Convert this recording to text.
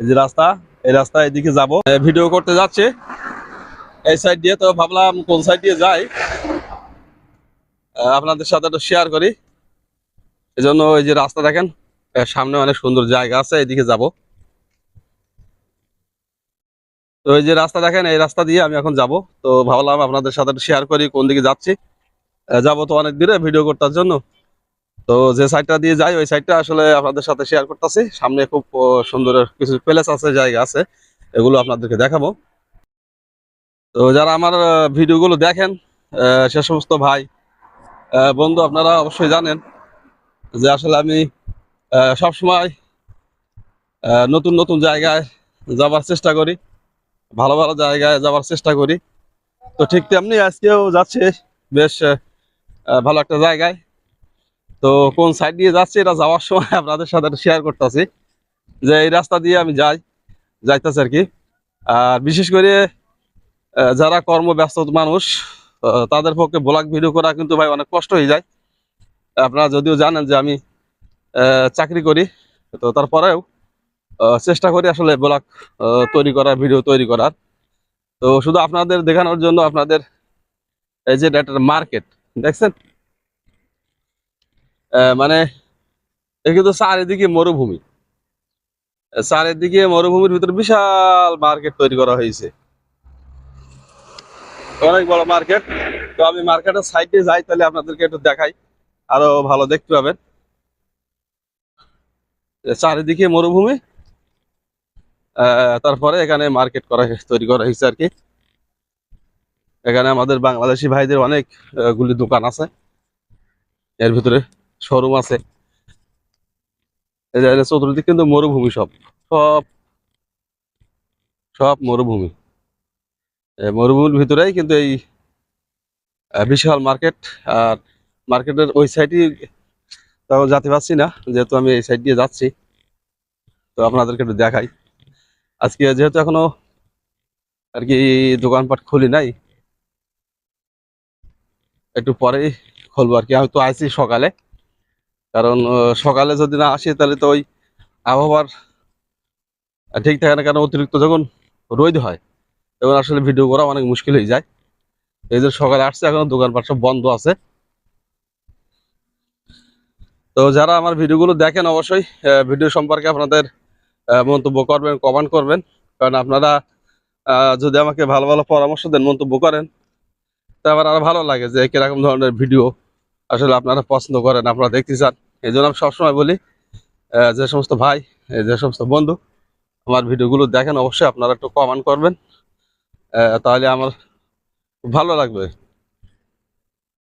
এই যে রাস্তা, এই রাস্তা এদিকে যাব। ভিডিও করতে যাচ্ছে। এই সাইড দিয়ে তো ভাবলাম কোন সাইড দিয়ে যাই। আপনাদের সাথে একটু শেয়ার করি। এই জন্য এই যে রাস্তা দেখেন সামনে অনেক সুন্দর জায়গা আছে, এদিকে যাব। তো এই যে রাস্তা দেখেন, এই রাস্তা দিয়ে আমি এখন যাব। তো ভাবলাম আপনাদের সাথে শেয়ার করি, কোন দিকে যাচ্ছি। যাব তো অনেক দূরে ভিডিও করতে জন্য। তো যে সাইডটা দিয়ে যাই, ওই সাইডটা আসলে আপনাদের সাথে শেয়ার করতেছি। সামনে খুব সুন্দর কিছু প্লেস আছে, জায়গা আছে, এগুলো আপনাদেরকে দেখাবো। তো যারা আমার ভিডিওগুলো দেখেন সে সমস্ত ভাই বন্ধু আপনারা অবশ্যই জানেন যে আসলে আমি সবসময় নতুন নতুন জায়গায় যাবার চেষ্টা করি, ভালো ভালো জায়গায় যাবার চেষ্টা করি। তো ঠিক তেমনি আজকেও যাচ্ছে, বেশ ভালো একটা জায়গায়। তো কোন সাইড দিয়ে যাচ্ছে, এটা যাওয়ার সময় আপনাদের সাথে শেয়ার করতেছি। যে এই রাস্তা দিয়ে আমি যাই, যাইতেছি আর কি। আর বিশেষ করে যারা কর্মব্যস্ত মানুষ তাদের পক্ষে ব্লগ ভিডিও করা কিন্তু ভাই অনেক কষ্ট হয়ে যায়। আপনারা যদিও জানেন যে আমি চাকরি করি, তো তারপরেও চেষ্টা করি আসলে ব্লগ তৈরি করার ভিডিও তৈরি করার। তো শুধু আপনাদের দেখানোর জন্য আপনাদের, এই যে একটা মার্কেট দেখছেন? মানে এ কিন্তু চারিদিকে মরুভূমি চারিদিকে মরুভূমির ভিতরে বিশাল মার্কেট তৈরি করা হয়েছে অনেক বড় মার্কেট তো আমি মার্কেটের সাইডে যাই তাহলে আপনাদেরকে একটু দেখাই। আরও ভালো দেখতে পাবেন। চারিদিকে মরুভূমি। তারপরে এখানে মার্কেট করা, তৈরি করা হয়েছে আর কি। এখানে আমাদের বাংলাদেশি ভাইদের অনেকগুলি দোকান আছে। এর ভিতরে শোরুম আছে। চতুর্দিক কিন্তু মরুভূমি সব। সব সব মরুভূমি। মরুভূমির ভিতরেই কিন্তু এই বিশাল মার্কেট। আর মার্কেটের ওই সাইডই তাও যেতে পারছি না, যেহেতু আমি এই সাইড দিয়ে যাচ্ছি, তো আপনাদেরকে একটু দেখাই। আজকে যেহেতু এখনও আর কি দোকানপাট খুলি নাই, একটু পরেই খুলবো আর কি। আমি তো আইছি সকালে। কারণ সকালে যদি না আসি, তাহলে তো ওই আবহাওয়ার ঠিক থাকে না কারণ অতিরিক্ত যখন রোদ হয়, তখন আসলে ভিডিও করা অনেক মুশকিল হয়ে যায়। এই যে সকালে আসছে, এখনও দোকানপাট সব বন্ধ আছে। তো যারা আমার ভিডিওগুলো দেখেন, অবশ্যই ভিডিও সম্পর্কে আপনাদের মন্তব্য করবেন কমেন্ট করবেন। কারণ আপনারা যদি আমাকে ভালো ভালো পরামর্শ দেন, মন্তব্য করেন, তা আমার আরও ভালো লাগে যে কীরকম ধরনের ভিডিও আসলে আপনারা পছন্দ করেন, আপনারা দেখতে চান। এই জন্য আমি সবসময় বলি যে সমস্ত ভাই যে সমস্ত বন্ধু আমার ভিডিওগুলো দেখেন, অবশ্যই আপনারা একটু কমেন্ট করবেন তাহলে আমার ভালো লাগবে।